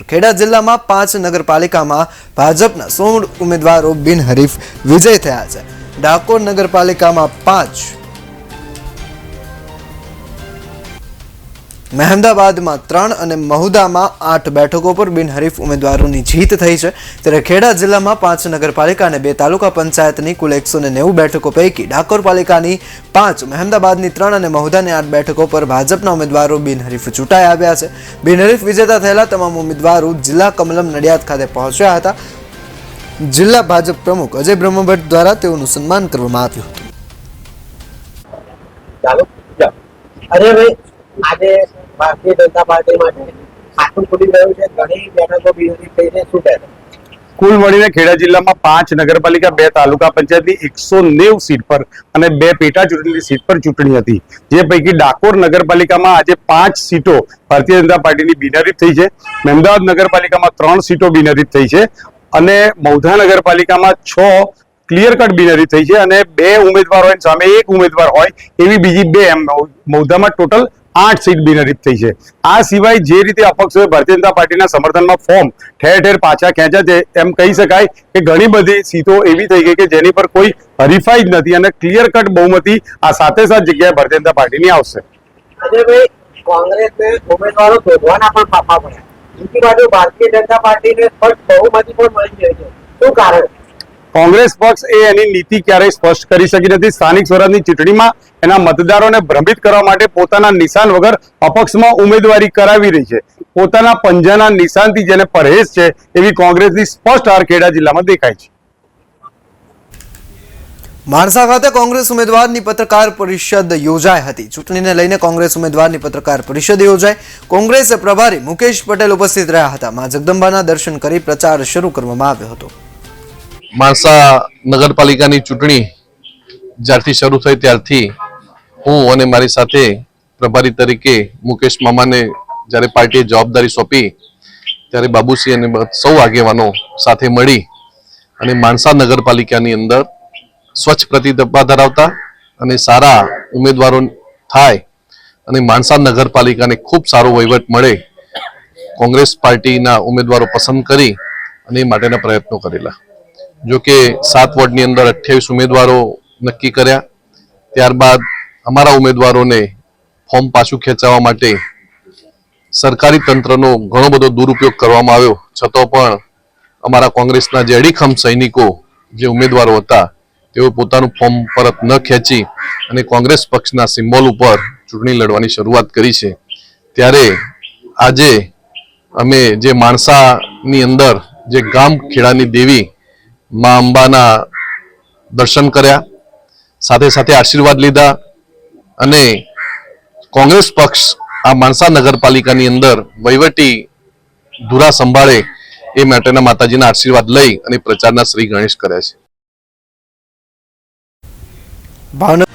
ખેડા જિલ્લામાં પાંચ નગરપાલિકામાં ભાજપના સોળ ઉમેદવારો બિનહરીફ વિજય થયા છે. ડાકોર નગરપાલિકામાં પાંચ મહેમદાબાદમાં ત્રણ અને મહુદામાં આઠ બેઠકો પર બિનહરીફ ઉમેદવારોની જીત થઈ છે. ત્યારે ખેડા જિલ્લામાં પાંચ નગરપાલિકા અને બે તાલુકા પંચાયતની કુલ એકસો નેવું બેઠકો પૈકી ડાકોર પાલિકાની પાંચ, મહેમદાબાદની ત્રણ અને મહુદાની આઠ બેઠકો પર ભાજપના ઉમેદવારો બિનહરીફ ચૂંટાઈ આવ્યા છે. બિનહરીફ વિજેતા થયેલા તમામ ઉમેદવારો જિલ્લા કમલમ નડિયાદ ખાતે પહોંચ્યા હતા. જિલ્લા ભાજપ પ્રમુખ અજય બ્રહ્મભટ્ટ દ્વારા તેઓનું સન્માન કરવામાં આવ્યું હતું. અરે ભાઈ આજે ભારતીય જનતા પાર્ટી માટે ખાતું ખુલી ગયું છે. ઘણી બેઠકો બીજી થઈને શું કુલ મળીને ખેડા જિલ્લામાં પાંચ નગરપાલિકા, બે તાલુકા પંચાયતની એકસો નેવ સીટ પર અને બે પેટા ચૂંટણીની સીટ પર ચૂંટણી હતી. જે પૈકી ડાકોર નગરપાલિકામાં આજે પાંચ સીટો ભારતીય જનતા પાર્ટીની બિનહરીફ થઈ છે. મહેમદાવાદ નગરપાલિકામાં ત્રણ સીટો બિનહરીફ થઈ છે અને મૌધા નગરપાલિકામાં છ ક્લિયર કટ બિનહરીફ થઈ છે અને બે ઉમેદવાર હોય સામે એક ઉમેદવાર હોય એવી બીજી બે એમ મૌધામાં ટોટલ આઠ સીટ બિનહરીફ થઈ છે. આ સિવાય જે રીતે અપક્ષોએ ભારતીય જનતા પાર્ટીના સમર્થનમાં ફોર્મ ઠેર ઠેર પાછા ખેંચ્યા છે, એમ કહી શકાય કે ઘણી બધી સીટો એવી થઈ ગઈ કે જેની પર કોઈ હરીફાઈ જ નથી અને ક્લિયર કટ બહુમતી આ સાથે સાત જગ્યાએ ભારતીય જનતા પાર્ટીની આવશે. કોંગ્રેસને ઉમેદવારો શોધવાના પણ પાપા પડ્યા બીજી બાજુ ભારતીય જનતા પાર્ટીને સ્પષ્ટ બહુમતી પણ મળી ગઈ છે. શું કારણ? કોંગ્રેસ પક્ષ એ એની નીતિ ક્યારેય સ્પષ્ટ કરી શકી નથી. સ્થાનિક સ્વરાજની ચૂંટણીમાં એના મતદારોને ભ્રમિત કરવા માટે પોતાના નિશાન વગર અપક્ષમાં ઉમેદવારી કરાવી રહી છે. પોતાના પંજાના નિશાનથી જેને પરહેજ છે એવી કોંગ્રેસની સ્પષ્ટ હાર ખેડા જિલ્લામાં દેખાય છે. માણસા ખાતે કોંગ્રેસ ઉમેદવારની પત્રકાર પરિષદ યોજાઈ હતી. ચૂંટણીને લઈને કોંગ્રેસ ઉમેદવારની પત્રકાર પરિષદ યોજાઈ. કોંગ્રેસ પ્રભારી મુકેશ પટેલ ઉપસ્થિત રહ્યા હતા. મા જગદંબાના દર્શન કરી પ્રચાર શરૂ કરવામાં આવ્યો હતો. માણસા નગરપાલિકાની ચૂંટણી જ્યારથી શરૂ થઈ ત્યારથી હું અને મારી સાથે પ્રભારી તરીકે મુકેશ મામાને જ્યારે પાર્ટીએ જવાબદારી સોંપી, ત્યારે બાબુસિંહ અને સૌ આગેવાનો સાથે મળી અને માણસા નગરપાલિકાની અંદર સ્વચ્છ પ્રતિભા ધરાવતા અને સારા ઉમેદવારો થાય અને માણસા નગરપાલિકાને ખૂબ સારો વહીવટ મળે, કોંગ્રેસ પાર્ટીના ઉમેદવારો પસંદ કરી અને એ માટેના પ્રયત્નો કરેલા. જો કે સાત વોર્ડની અંદર અઠ્યાવીસ ઉમેદવારો નક્કી કર્યા. ત્યારબાદ અમારા ઉમેદવારોને ફોર્મ પાછું ખેંચાવવા માટે સરકારી તંત્રનો ઘણો બધો દુરુપયોગ કરવામાં આવ્યો. છતાં પણ અમારા કોંગ્રેસના જે અડીખમ સૈનિકો જે ઉમેદવારો હતા, તેઓ પોતાનું ફોર્મ પરત ન ખેંચી અને કોંગ્રેસ પક્ષના સિમ્બોલ ઉપર ચૂંટણી લડવાની શરૂઆત કરી છે. ત્યારે આજે અમે જે માણસાની અંદર જે ગામ ખેડાની દેવી મા અંબાના દર્શન કર્યા, સાથે સાથે આશીર્વાદ લીધા અને કોંગ્રેસ પક્ષ આ માણસા નગરપાલિકાની અંદર વહીવટી ધુરા સંભાળે એ માટેના માતાજીના આશીર્વાદ લઈ અને પ્રચારના શ્રી ગણેશ કર્યા છે. ભાવનગર